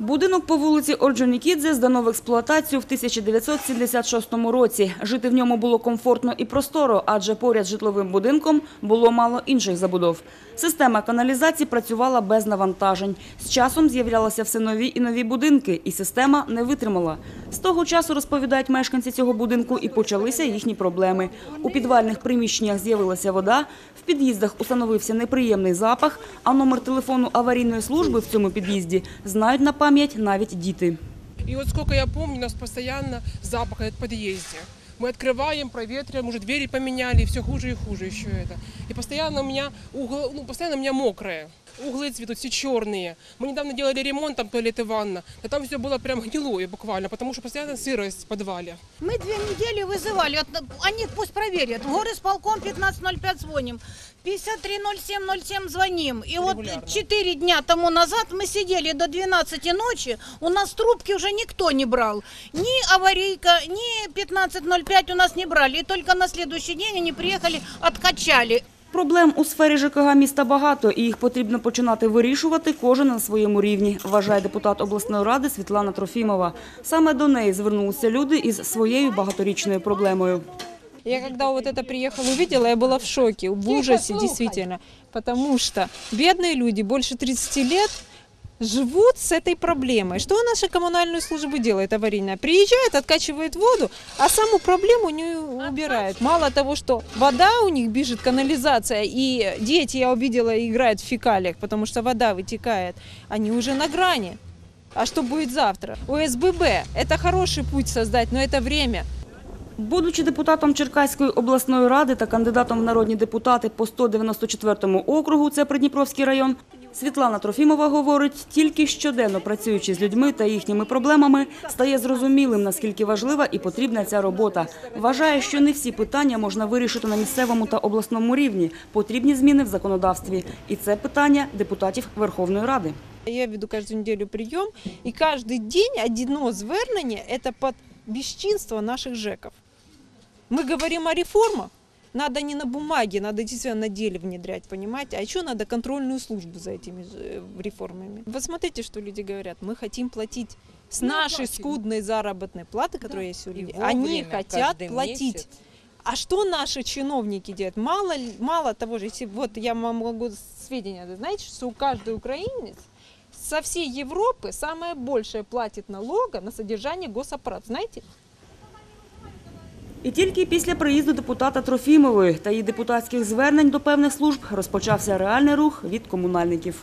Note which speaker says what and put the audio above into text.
Speaker 1: Будинок по вулиці Орджонікідзе здано в експлуатацію в 1976 році. Жити в ньому було комфортно і просторо, адже поряд з житловим будинком було мало інших забудов. Система каналізації працювала без навантажень. З часом з'являлися все нові і нові будинки, і система не витримала. З того часу, розповідають мешканці цього будинку, і почалися їхні проблеми. У підвальних приміщеннях з'явилася вода, в під'їздах установився неприємний запах, а номер телефону аварійної служби в цьому під'їзді знають на пам'ять навіть діти.
Speaker 2: И вот сколько я помню, у нас постоянно запах этот в подъезде. Мы открываем, проветриваем, уже двери поменяли, и все хуже и хуже еще это. И постоянно у меня угол, ну, постоянно у меня мокрое. Углы цветут, все черные. Мы недавно делали ремонт, там туалет и ванна. Да там все было прям гнилое буквально, потому что постоянно сырость в подвале.
Speaker 3: Мы две недели вызывали, от- они пусть проверят. Горисполком 1505 звоним, 530707 звоним. И вот
Speaker 2: Регулярно.
Speaker 3: 4 дня тому назад мы сидели до 12 ночи, у нас трубки уже никто не брал. Ни аварийка, ни 1505 у нас не брали. И только на следующий день они приехали, откачали.
Speaker 1: Проблем у сфері ЖКГ міста багато, і їх потрібно починати вирішувати кожен на своєму рівні, вважає депутат обласної ради Світлана Трофімова. Саме до неї звернулися люди із своєю багаторічною проблемою.
Speaker 4: Я когда вот это приехала, увидела, я была в шоке, в ужасе, действительно. Потому что бедные люди больше 30 лет живут с этой проблемой. Что наша коммунальная служба делает аварийная? Приезжает, откачивает воду, а саму проблему не убирает. Мало того, что вода у них бежит, канализация, и дети, я увидела, играют в фекалиях, потому что вода вытекает, они уже на грани. А что будет завтра? ОСББ – это хороший путь создать, но это время.
Speaker 1: Будучи депутатом Черкаської обласної ради та кандидатом в народні депутати по 194 округу, це Придніпровський район, Світлана Трофімова говорить, тільки щоденно працюючи з людьми та їхніми проблемами, стає зрозумілим, наскільки важлива і потрібна ця робота. Вважає, що не всі питання можна вирішити на місцевому та обласному рівні. Потрібні зміни в законодавстві. І це питання депутатів Верховної Ради.
Speaker 4: Я веду каждую неделю прием, и каждый день одно звернення – это под бесчинство наших ЖЭКов. Мы говорим о реформах, Надо не на бумаге, надо действительно на деле внедрять, понимаете? А еще надо контрольную службу за этими э, реформами. Вот смотрите, что люди говорят. Мы хотим платить с нашей скудной заработной платы, которая есть у людей. Они хотят платить.
Speaker 5: месяц.
Speaker 4: А что наши чиновники делают? Мало, мало того же, если вот я вам могу сведения, знаете, что у каждый украинец со всей Европы самое большее платит налога на содержание госаппарата. Знаете?
Speaker 1: І тільки після приїзду депутата Трофімової та її депутатських звернень до певних служб розпочався реальний рух від комунальників.